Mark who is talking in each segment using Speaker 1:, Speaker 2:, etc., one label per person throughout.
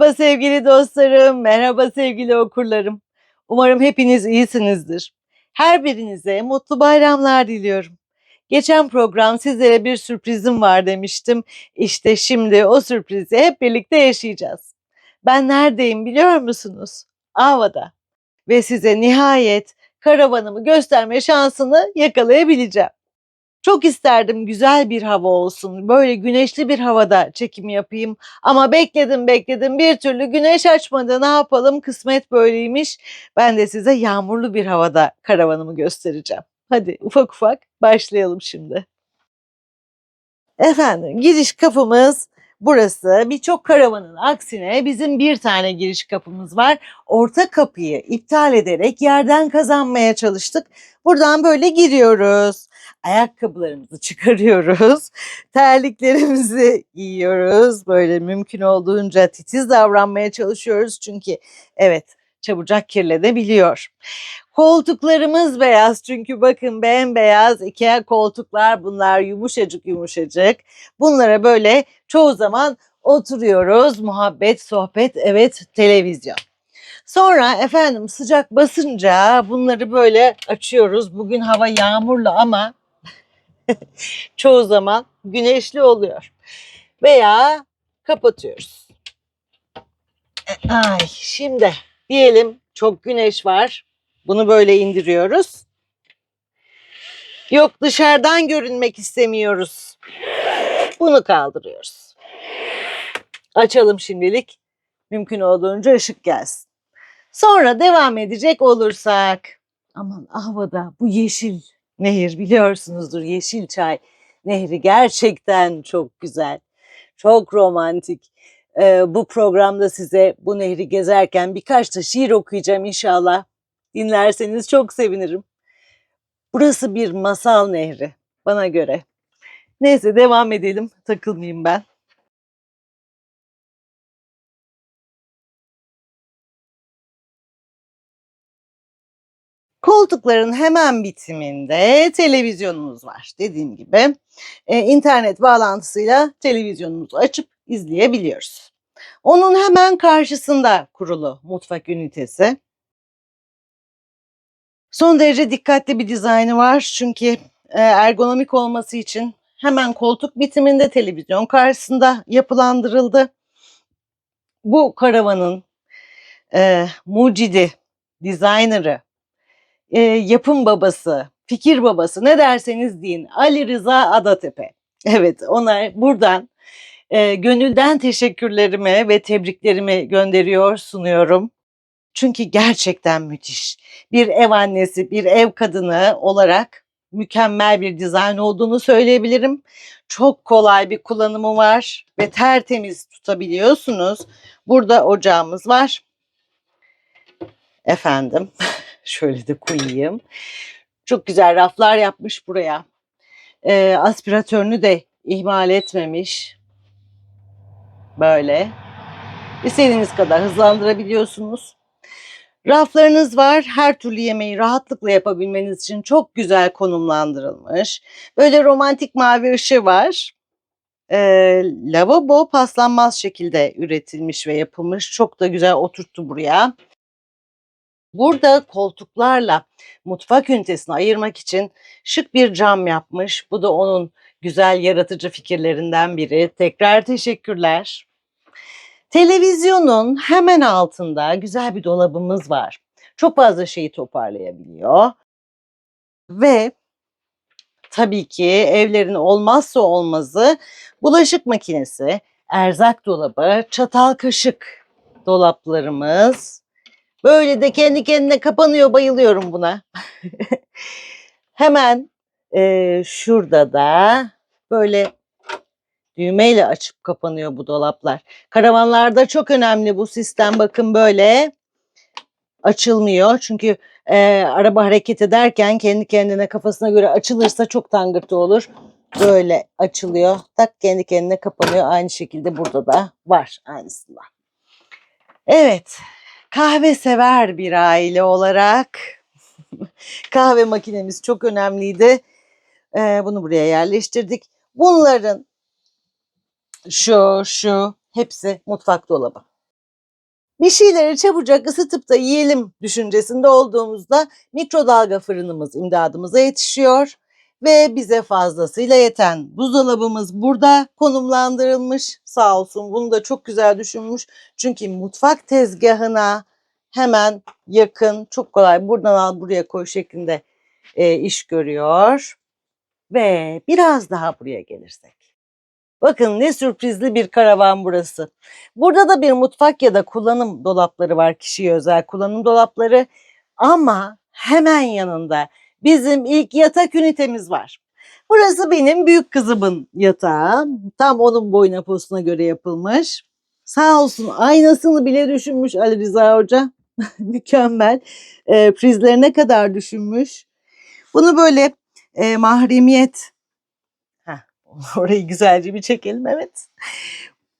Speaker 1: Merhaba sevgili dostlarım, merhaba sevgili okurlarım. Umarım hepiniz iyisinizdir. Her birinize mutlu bayramlar diliyorum. Geçen program sizlere bir sürprizim var demiştim. İşte şimdi o sürprizi hep birlikte yaşayacağız. Ben neredeyim biliyor musunuz? Ava'da. Ve size nihayet karavanımı gösterme şansını yakalayabileceğim. Çok isterdim güzel bir hava olsun. Böyle güneşli bir havada çekim yapayım. Ama bekledim bekledim bir türlü güneş açmadı. Ne yapalım kısmet böyleymiş. Ben de size yağmurlu bir havada karavanımı göstereceğim. Hadi ufak ufak başlayalım şimdi. Efendim giriş kapımız burası. Birçok karavanın aksine bizim bir tane giriş kapımız var. Orta kapıyı iptal ederek yerden kazanmaya çalıştık. Buradan böyle giriyoruz. Ayakkabılarımızı çıkarıyoruz. Terliklerimizi giyiyoruz. Böyle mümkün olduğunca titiz davranmaya çalışıyoruz. Çünkü evet çabucak kirlenebiliyor. Koltuklarımız beyaz çünkü bakın bembeyaz Ikea koltuklar bunlar yumuşacık yumuşacık. Bunlara böyle çoğu zaman oturuyoruz. Muhabbet, sohbet, evet televizyon. Sonra efendim sıcak basınca bunları böyle açıyoruz. Bugün hava yağmurlu ama çoğu zaman güneşli oluyor. Veya kapatıyoruz. Ay şimdi diyelim çok güneş var. Bunu böyle indiriyoruz. Yok dışarıdan görünmek istemiyoruz. Bunu kaldırıyoruz. Açalım şimdilik. Mümkün olduğunca ışık gelsin. Sonra devam edecek olursak. Aman havada bu yeşil nehir biliyorsunuzdur yeşil çay nehri gerçekten çok güzel. Çok romantik. Ee, bu programda size bu nehri gezerken birkaç da şiir okuyacağım inşallah. Dinlerseniz çok sevinirim. Burası bir masal nehri bana göre. Neyse devam edelim. Takılmayayım ben. Koltukların hemen bitiminde televizyonumuz var. Dediğim gibi e, internet bağlantısıyla televizyonumuzu açıp izleyebiliyoruz. Onun hemen karşısında kurulu mutfak ünitesi. Son derece dikkatli bir dizaynı var çünkü e, ergonomik olması için hemen koltuk bitiminde televizyon karşısında yapılandırıldı. Bu karavanın e, mucidi, dizaynerı, e, yapım babası, fikir babası ne derseniz deyin Ali Rıza Adatepe. Evet ona buradan e, gönülden teşekkürlerimi ve tebriklerimi gönderiyor sunuyorum. Çünkü gerçekten müthiş. Bir ev annesi, bir ev kadını olarak mükemmel bir dizayn olduğunu söyleyebilirim. Çok kolay bir kullanımı var ve tertemiz tutabiliyorsunuz. Burada ocağımız var. Efendim, şöyle de koyayım. Çok güzel raflar yapmış buraya. Ee, aspiratörünü de ihmal etmemiş. Böyle. İstediğiniz kadar hızlandırabiliyorsunuz. Raflarınız var. Her türlü yemeği rahatlıkla yapabilmeniz için çok güzel konumlandırılmış. Böyle romantik mavi ışığı var. Ee, lavabo paslanmaz şekilde üretilmiş ve yapılmış. Çok da güzel oturttu buraya. Burada koltuklarla mutfak ünitesini ayırmak için şık bir cam yapmış. Bu da onun güzel yaratıcı fikirlerinden biri. Tekrar teşekkürler. Televizyonun hemen altında güzel bir dolabımız var. Çok fazla şeyi toparlayabiliyor. Ve tabii ki evlerin olmazsa olmazı bulaşık makinesi, erzak dolabı, çatal kaşık dolaplarımız. Böyle de kendi kendine kapanıyor bayılıyorum buna. Hemen e, şurada da böyle düğmeyle açıp kapanıyor bu dolaplar. Karavanlarda çok önemli bu sistem bakın böyle açılmıyor. Çünkü e, araba hareket ederken kendi kendine kafasına göre açılırsa çok tangırtı olur. Böyle açılıyor. Tak kendi kendine kapanıyor. Aynı şekilde burada da var aynısından. Evet. Kahve sever bir aile olarak kahve makinemiz çok önemliydi. E, bunu buraya yerleştirdik. Bunların şu şu hepsi mutfak dolabı. Bir şeyleri çabucak ısıtıp da yiyelim düşüncesinde olduğumuzda mikrodalga fırınımız imdadımıza yetişiyor ve bize fazlasıyla yeten buzdolabımız burada konumlandırılmış. Sağ olsun bunu da çok güzel düşünmüş. Çünkü mutfak tezgahına hemen yakın, çok kolay buradan al buraya koy şeklinde e, iş görüyor. Ve biraz daha buraya gelirsek. Bakın ne sürprizli bir karavan burası. Burada da bir mutfak ya da kullanım dolapları var, kişiye özel kullanım dolapları. Ama hemen yanında bizim ilk yatak ünitemiz var. Burası benim büyük kızımın yatağı. Tam onun boyuna posuna göre yapılmış. Sağ olsun aynasını bile düşünmüş Ali Rıza Hoca. Mükemmel. E, prizlerine kadar düşünmüş. Bunu böyle e, mahremiyet orayı güzelce bir çekelim evet.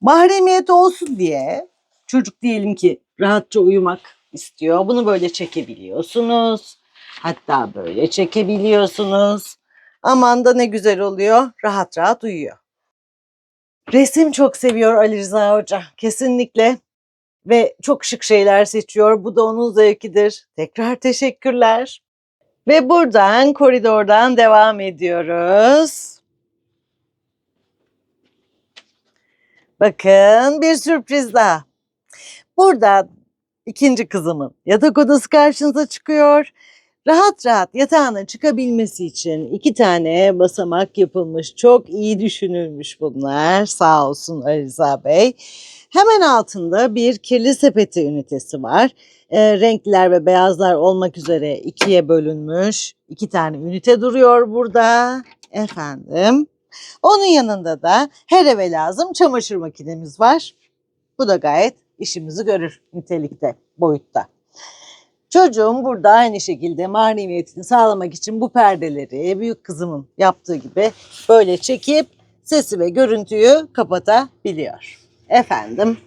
Speaker 1: Mahremiyet olsun diye çocuk diyelim ki rahatça uyumak istiyor. Bunu böyle çekebiliyorsunuz. Hatta böyle çekebiliyorsunuz. Aman da ne güzel oluyor. Rahat rahat uyuyor. Resim çok seviyor Ali Rıza Hoca. Kesinlikle. Ve çok şık şeyler seçiyor. Bu da onun zevkidir. Tekrar teşekkürler. Ve buradan koridordan devam ediyoruz. Bakın bir sürpriz daha. Burada ikinci kızımın yatak odası karşınıza çıkıyor. Rahat rahat yatağına çıkabilmesi için iki tane basamak yapılmış. Çok iyi düşünülmüş bunlar. Sağ olsun Ali Bey. Hemen altında bir kirli sepeti ünitesi var. E, renkler ve beyazlar olmak üzere ikiye bölünmüş. İki tane ünite duruyor burada. Efendim. Onun yanında da her eve lazım çamaşır makinemiz var. Bu da gayet işimizi görür nitelikte, boyutta. Çocuğum burada aynı şekilde mahremiyetini sağlamak için bu perdeleri büyük kızımın yaptığı gibi böyle çekip sesi ve görüntüyü kapatabiliyor. Efendim.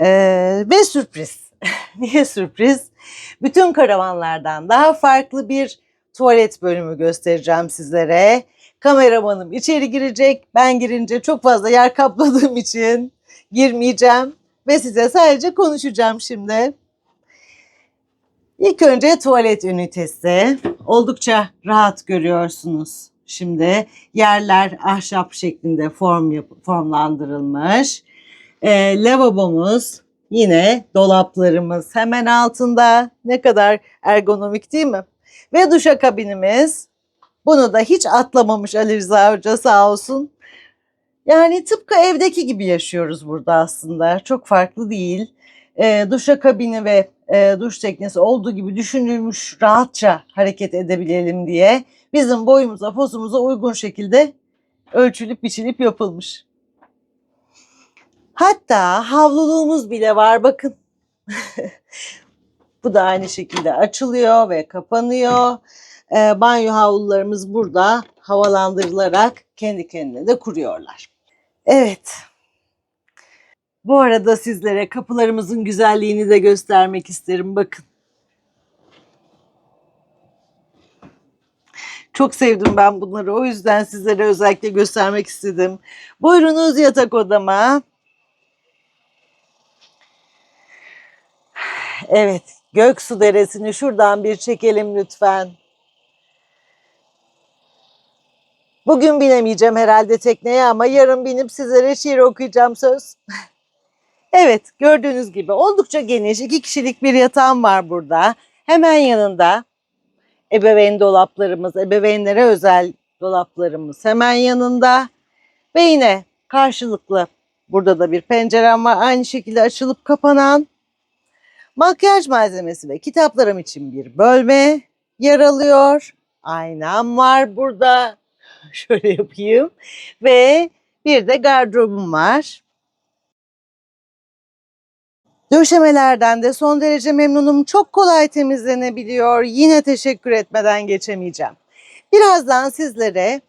Speaker 1: Ee, ve sürpriz. Niye sürpriz? Bütün karavanlardan daha farklı bir tuvalet bölümü göstereceğim sizlere. Kameramanım içeri girecek. Ben girince çok fazla yer kapladığım için girmeyeceğim ve size sadece konuşacağım şimdi. İlk önce tuvalet ünitesi. Oldukça rahat görüyorsunuz. Şimdi yerler ahşap şeklinde form yap- formlandırılmış. Ee, lavabomuz yine dolaplarımız hemen altında. Ne kadar ergonomik değil mi? Ve duşakabinimiz. Bunu da hiç atlamamış Ali Rıza Hoca sağ olsun. Yani tıpkı evdeki gibi yaşıyoruz burada aslında. Çok farklı değil. E, duşakabini ve e, duş teknesi olduğu gibi düşünülmüş rahatça hareket edebilelim diye bizim boyumuza posumuza uygun şekilde ölçülüp biçilip yapılmış. Hatta havluluğumuz bile var bakın. Bu da aynı şekilde açılıyor ve kapanıyor. E, banyo havlularımız burada havalandırılarak kendi kendine de kuruyorlar. Evet. Bu arada sizlere kapılarımızın güzelliğini de göstermek isterim. Bakın. Çok sevdim ben bunları. O yüzden sizlere özellikle göstermek istedim. Buyurunuz yatak odama. Evet, Göksu Deresi'ni şuradan bir çekelim lütfen. Bugün binemeyeceğim herhalde tekneye ama yarın binip sizlere şiir okuyacağım söz. evet gördüğünüz gibi oldukça geniş iki kişilik bir yatağım var burada. Hemen yanında ebeveyn dolaplarımız, ebeveynlere özel dolaplarımız hemen yanında. Ve yine karşılıklı burada da bir pencerem var aynı şekilde açılıp kapanan. Makyaj malzemesi ve kitaplarım için bir bölme yer alıyor. Aynam var burada. Şöyle yapayım. Ve bir de gardırobum var. Döşemelerden de son derece memnunum. Çok kolay temizlenebiliyor. Yine teşekkür etmeden geçemeyeceğim. Birazdan sizlere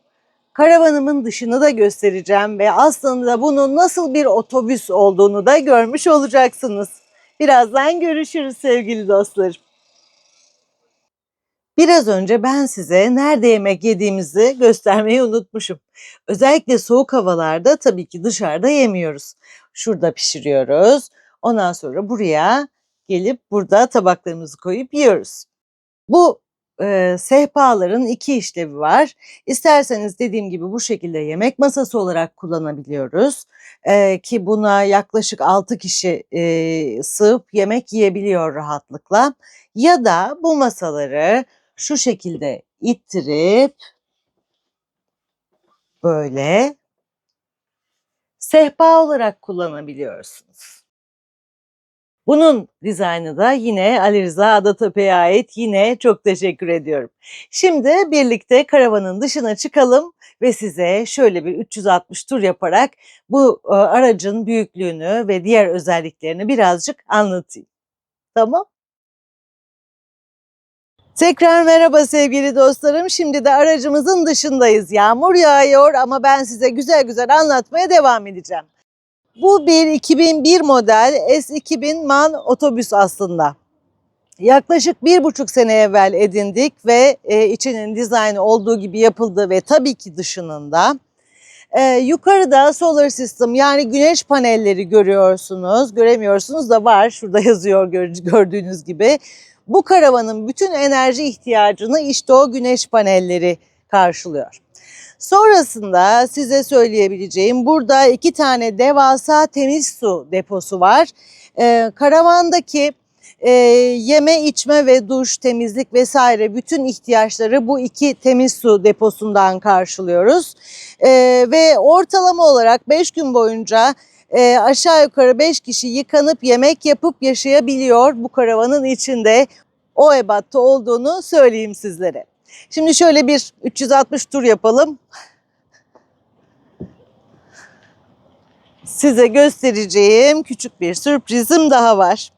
Speaker 1: karavanımın dışını da göstereceğim ve aslında bunun nasıl bir otobüs olduğunu da görmüş olacaksınız. Birazdan görüşürüz sevgili dostlarım. Biraz önce ben size nerede yemek yediğimizi göstermeyi unutmuşum. Özellikle soğuk havalarda tabii ki dışarıda yemiyoruz. Şurada pişiriyoruz. Ondan sonra buraya gelip burada tabaklarımızı koyup yiyoruz. Bu e, sehpaların iki işlevi var. İsterseniz dediğim gibi bu şekilde yemek masası olarak kullanabiliyoruz. E, ki buna yaklaşık 6 kişi e, sığıp yemek yiyebiliyor rahatlıkla. Ya da bu masaları şu şekilde ittirip böyle sehpa olarak kullanabiliyorsunuz. Bunun dizaynı da yine Ali Rıza Adatepe'ye ait. Yine çok teşekkür ediyorum. Şimdi birlikte karavanın dışına çıkalım ve size şöyle bir 360 tur yaparak bu e, aracın büyüklüğünü ve diğer özelliklerini birazcık anlatayım. Tamam? Tekrar merhaba sevgili dostlarım. Şimdi de aracımızın dışındayız. Yağmur yağıyor ama ben size güzel güzel anlatmaya devam edeceğim. Bu bir 2001 model S2000 MAN otobüs aslında. Yaklaşık bir buçuk sene evvel edindik ve e, içinin dizaynı olduğu gibi yapıldı ve tabii ki dışının da. E, yukarıda solar system yani güneş panelleri görüyorsunuz. Göremiyorsunuz da var. Şurada yazıyor gördüğünüz gibi. Bu karavanın bütün enerji ihtiyacını işte o güneş panelleri karşılıyor. Sonrasında size söyleyebileceğim burada iki tane devasa temiz su deposu var. Ee, karavandaki e, yeme içme ve duş, temizlik vesaire bütün ihtiyaçları bu iki temiz su deposundan karşılıyoruz. E, ve ortalama olarak 5 gün boyunca e, aşağı yukarı 5 kişi yıkanıp yemek yapıp yaşayabiliyor bu karavanın içinde. O ebatta olduğunu söyleyeyim sizlere. Şimdi şöyle bir 360 tur yapalım. Size göstereceğim küçük bir sürprizim daha var.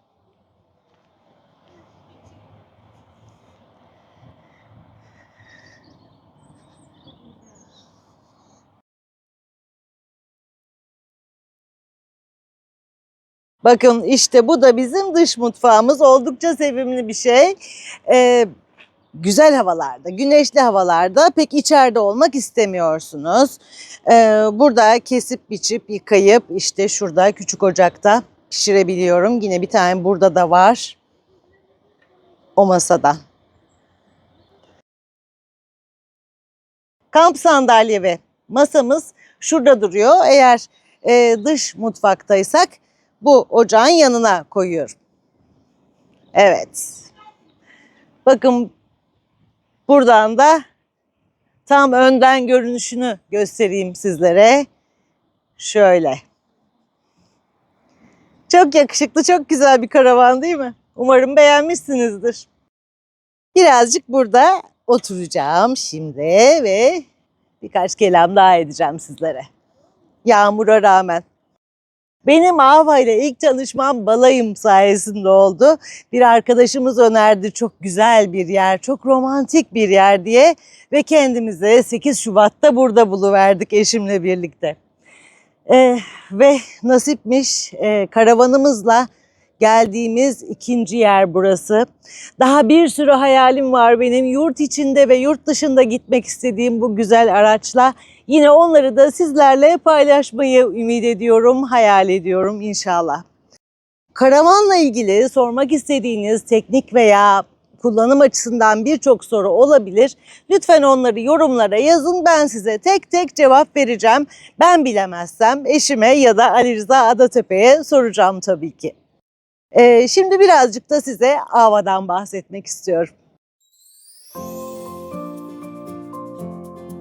Speaker 1: Bakın işte bu da bizim dış mutfağımız. Oldukça sevimli bir şey. Ee, güzel havalarda, güneşli havalarda pek içeride olmak istemiyorsunuz. Ee, burada kesip biçip yıkayıp işte şurada küçük ocakta pişirebiliyorum. Yine bir tane burada da var. O masada. Kamp sandalye ve masamız şurada duruyor. Eğer e, dış mutfaktaysak bu ocağın yanına koyuyorum. Evet. Bakın buradan da tam önden görünüşünü göstereyim sizlere. Şöyle. Çok yakışıklı, çok güzel bir karavan değil mi? Umarım beğenmişsinizdir. Birazcık burada oturacağım şimdi ve birkaç kelam daha edeceğim sizlere. Yağmura rağmen. Benim Ava ile ilk tanışmam balayım sayesinde oldu. Bir arkadaşımız önerdi çok güzel bir yer, çok romantik bir yer diye ve kendimize 8 Şubat'ta burada buluverdik eşimle birlikte. Ee, ve nasipmiş e, karavanımızla geldiğimiz ikinci yer burası. Daha bir sürü hayalim var benim yurt içinde ve yurt dışında gitmek istediğim bu güzel araçla. Yine onları da sizlerle paylaşmayı ümit ediyorum, hayal ediyorum inşallah. Karavanla ilgili sormak istediğiniz teknik veya kullanım açısından birçok soru olabilir. Lütfen onları yorumlara yazın. Ben size tek tek cevap vereceğim. Ben bilemezsem eşime ya da Ali Rıza Adatepe'ye soracağım tabii ki. Ee, şimdi birazcık da size Ava'dan bahsetmek istiyorum.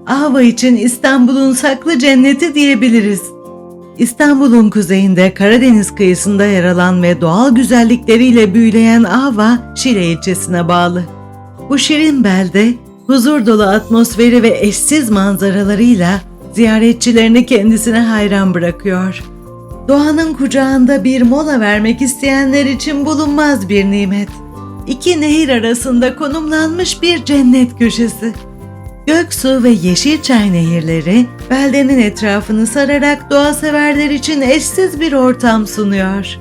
Speaker 2: Ava için İstanbul'un saklı cenneti diyebiliriz. İstanbul'un kuzeyinde Karadeniz kıyısında yer alan ve doğal güzellikleriyle büyüleyen Ava, Şile ilçesine bağlı. Bu şirin belde, huzur dolu atmosferi ve eşsiz manzaralarıyla ziyaretçilerini kendisine hayran bırakıyor. Doğanın kucağında bir mola vermek isteyenler için bulunmaz bir nimet. İki nehir arasında konumlanmış bir cennet köşesi. Göksu ve Yeşilçay nehirleri beldenin etrafını sararak doğa severler için eşsiz bir ortam sunuyor.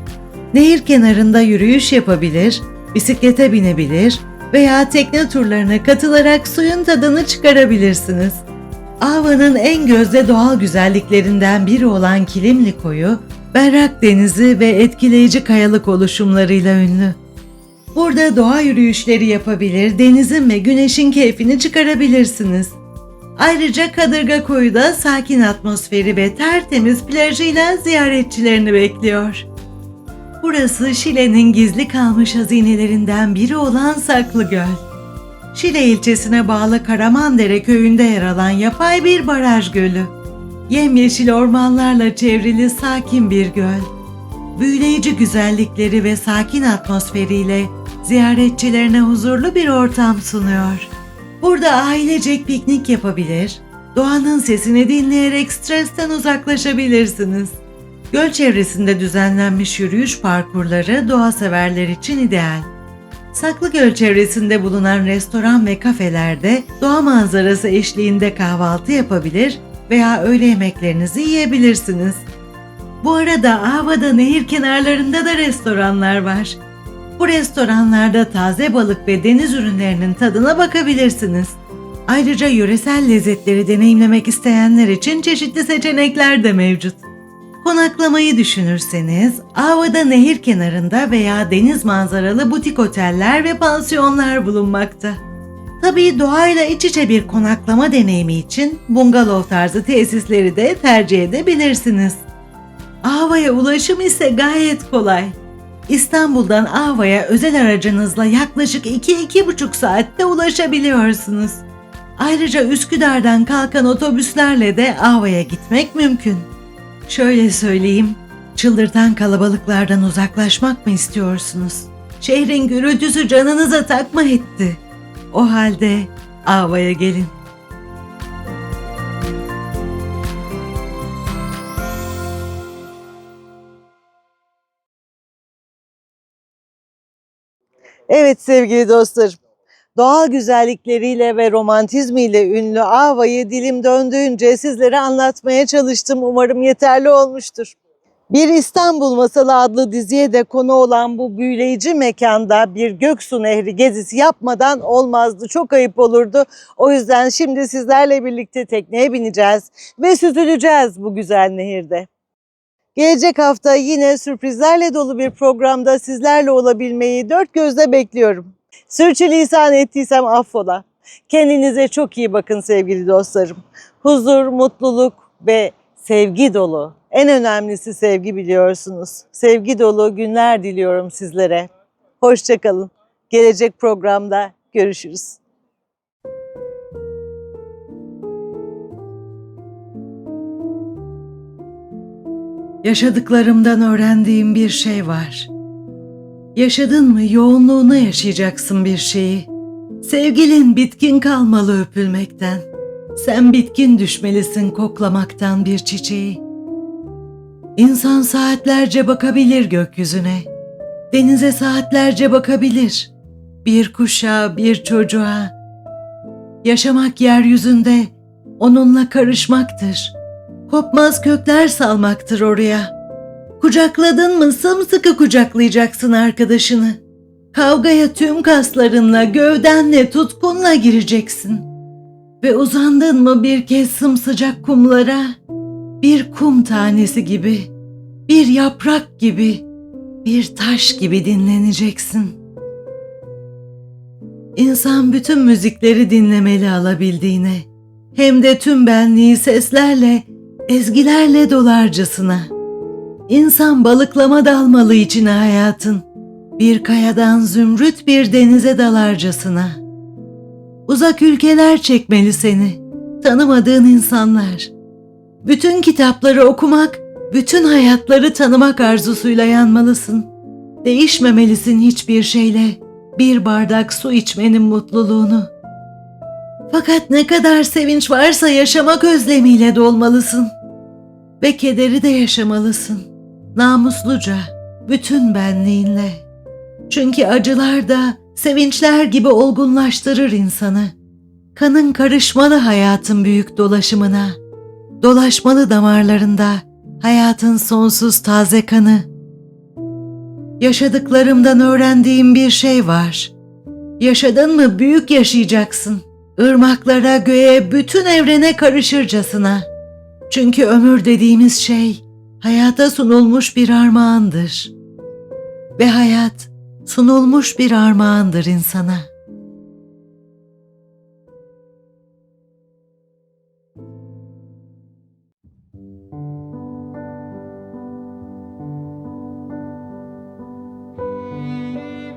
Speaker 2: Nehir kenarında yürüyüş yapabilir, bisiklete binebilir veya tekne turlarına katılarak suyun tadını çıkarabilirsiniz. Ava'nın en gözde doğal güzelliklerinden biri olan Kilimli Koyu, berrak denizi ve etkileyici kayalık oluşumlarıyla ünlü. Burada doğa yürüyüşleri yapabilir, denizin ve güneşin keyfini çıkarabilirsiniz. Ayrıca Kadırga Koyu da sakin atmosferi ve tertemiz plajıyla ziyaretçilerini bekliyor. Burası Şile'nin gizli kalmış hazinelerinden biri olan Saklıgöl. Şile ilçesine bağlı Karamandere köyünde yer alan yapay bir baraj gölü. Yemyeşil ormanlarla çevrili sakin bir göl. Büyüleyici güzellikleri ve sakin atmosferiyle ziyaretçilerine huzurlu bir ortam sunuyor. Burada ailecek piknik yapabilir, doğanın sesini dinleyerek stresten uzaklaşabilirsiniz. Göl çevresinde düzenlenmiş yürüyüş parkurları doğa severler için ideal. Saklıgöl çevresinde bulunan restoran ve kafelerde doğa manzarası eşliğinde kahvaltı yapabilir veya öğle yemeklerinizi yiyebilirsiniz. Bu arada Ava'da nehir kenarlarında da restoranlar var. Bu restoranlarda taze balık ve deniz ürünlerinin tadına bakabilirsiniz. Ayrıca yöresel lezzetleri deneyimlemek isteyenler için çeşitli seçenekler de mevcut. Konaklamayı düşünürseniz Ava'da nehir kenarında veya deniz manzaralı butik oteller ve pansiyonlar bulunmakta. Tabii doğayla iç içe bir konaklama deneyimi için bungalov tarzı tesisleri de tercih edebilirsiniz. Ava'ya ulaşım ise gayet kolay. İstanbul'dan Ava'ya özel aracınızla yaklaşık 2-2,5 saatte ulaşabiliyorsunuz. Ayrıca Üsküdar'dan kalkan otobüslerle de Ava'ya gitmek mümkün. Şöyle söyleyeyim, çıldırtan kalabalıklardan uzaklaşmak mı istiyorsunuz? Şehrin gürültüsü canınıza takma etti. O halde Ava'ya gelin.
Speaker 1: Evet sevgili dostlarım. Doğal güzellikleriyle ve romantizmiyle ünlü Ava'yı dilim döndüğünce sizlere anlatmaya çalıştım. Umarım yeterli olmuştur. Bir İstanbul Masalı adlı diziye de konu olan bu büyüleyici mekanda bir Göksu Nehri gezisi yapmadan olmazdı. Çok ayıp olurdu. O yüzden şimdi sizlerle birlikte tekneye bineceğiz ve süzüleceğiz bu güzel nehirde. Gelecek hafta yine sürprizlerle dolu bir programda sizlerle olabilmeyi dört gözle bekliyorum. Sürçülisan ettiysem affola. Kendinize çok iyi bakın sevgili dostlarım. Huzur, mutluluk ve sevgi dolu. En önemlisi sevgi biliyorsunuz. Sevgi dolu günler diliyorum sizlere. Hoşçakalın. Gelecek programda görüşürüz.
Speaker 2: Yaşadıklarımdan öğrendiğim bir şey var. Yaşadın mı yoğunluğuna yaşayacaksın bir şeyi. Sevgilin bitkin kalmalı öpülmekten. Sen bitkin düşmelisin koklamaktan bir çiçeği. İnsan saatlerce bakabilir gökyüzüne. Denize saatlerce bakabilir. Bir kuşa, bir çocuğa. Yaşamak yeryüzünde onunla karışmaktır. Kopmaz kökler salmaktır oraya. Kucakladın mı sımsıkı kucaklayacaksın arkadaşını. Kavgaya tüm kaslarınla, gövdenle, tutkunla gireceksin. Ve uzandın mı bir kez sımsıcak kumlara, bir kum tanesi gibi, bir yaprak gibi, bir taş gibi dinleneceksin. İnsan bütün müzikleri dinlemeli alabildiğine, hem de tüm benliği seslerle, ezgilerle dolarcasına. İnsan balıklama dalmalı içine hayatın, bir kayadan zümrüt bir denize dalarcasına. Uzak ülkeler çekmeli seni, tanımadığın insanlar. Bütün kitapları okumak, bütün hayatları tanımak arzusuyla yanmalısın. Değişmemelisin hiçbir şeyle, bir bardak su içmenin mutluluğunu. Fakat ne kadar sevinç varsa yaşamak özlemiyle dolmalısın. Ve kederi de yaşamalısın. Namusluca, bütün benliğinle. Çünkü acılar da sevinçler gibi olgunlaştırır insanı. Kanın karışmalı hayatın büyük dolaşımına. Dolaşmalı damarlarında hayatın sonsuz taze kanı. Yaşadıklarımdan öğrendiğim bir şey var. Yaşadın mı büyük yaşayacaksın. Irmaklara, göğe, bütün evrene karışırcasına. Çünkü ömür dediğimiz şey hayata sunulmuş bir armağandır. Ve hayat sunulmuş bir armağandır insana.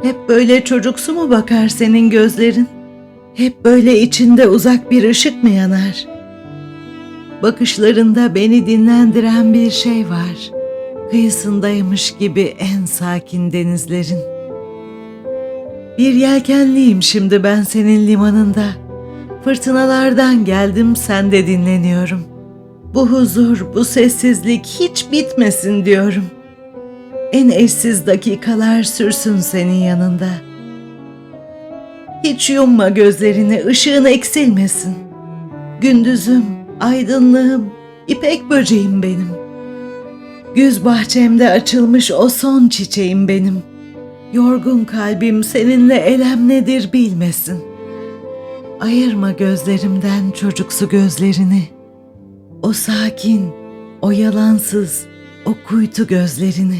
Speaker 2: Hep böyle çocuksu mu bakar senin gözlerin? Hep böyle içinde uzak bir ışık mı yanar? Bakışlarında beni dinlendiren bir şey var. Kıyısındaymış gibi en sakin denizlerin. Bir yelkenliyim şimdi ben senin limanında. Fırtınalardan geldim sen de dinleniyorum. Bu huzur, bu sessizlik hiç bitmesin diyorum. En eşsiz dakikalar sürsün senin yanında. Hiç yumma gözlerini, ışığın eksilmesin. Gündüzüm, aydınlığım, ipek böceğim benim. Güz bahçemde açılmış o son çiçeğim benim. Yorgun kalbim seninle elem nedir bilmesin. Ayırma gözlerimden çocuksu gözlerini. O sakin, o yalansız, o kuytu gözlerini.